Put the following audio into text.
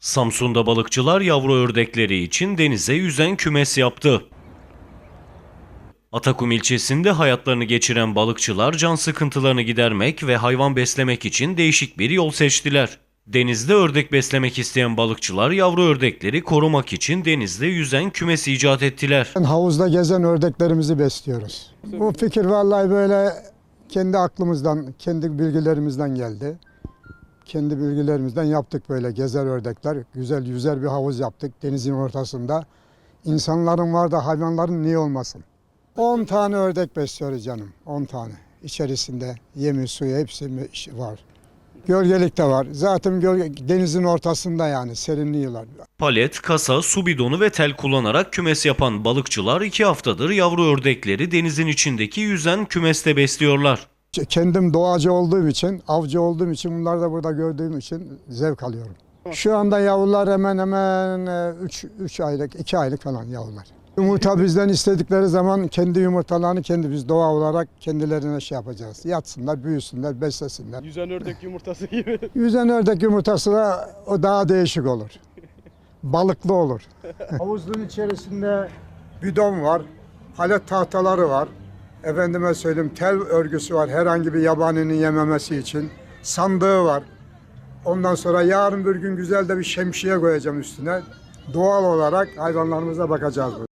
Samsun'da balıkçılar yavru ördekleri için denize yüzen kümes yaptı. Atakum ilçesinde hayatlarını geçiren balıkçılar can sıkıntılarını gidermek ve hayvan beslemek için değişik bir yol seçtiler. Denizde ördek beslemek isteyen balıkçılar yavru ördekleri korumak için denizde yüzen kümes icat ettiler. Havuzda gezen ördeklerimizi besliyoruz. Bu fikir vallahi böyle kendi aklımızdan, kendi bilgilerimizden geldi. Kendi bilgilerimizden yaptık böyle gezer ördekler. Güzel yüzer bir havuz yaptık denizin ortasında. İnsanların var da hayvanların niye olmasın? 10 tane ördek besliyoruz canım. 10 tane. İçerisinde yemi, suyu hepsi var. Gölgelik de var. Zaten gölge, denizin ortasında yani serinliyorlar. Palet, kasa, su bidonu ve tel kullanarak kümes yapan balıkçılar iki haftadır yavru ördekleri denizin içindeki yüzen kümeste besliyorlar. Kendim doğacı olduğum için, avcı olduğum için, bunları da burada gördüğüm için zevk alıyorum. Şu anda yavrular hemen hemen 3 3 aylık, 2 aylık falan yavrular. Yumurta bizden istedikleri zaman kendi yumurtalarını kendi biz doğa olarak kendilerine şey yapacağız. Yatsınlar, büyüsünler, beslesinler. Yüzen ördek yumurtası gibi. Yüzen ördek yumurtası da o daha değişik olur. Balıklı olur. Havuzun içerisinde bidon var, palet tahtaları var. Efendime söyleyeyim tel örgüsü var herhangi bir yabaninin yememesi için. Sandığı var. Ondan sonra yarın bir gün güzel de bir şemsiye koyacağım üstüne. Doğal olarak hayvanlarımıza bakacağız.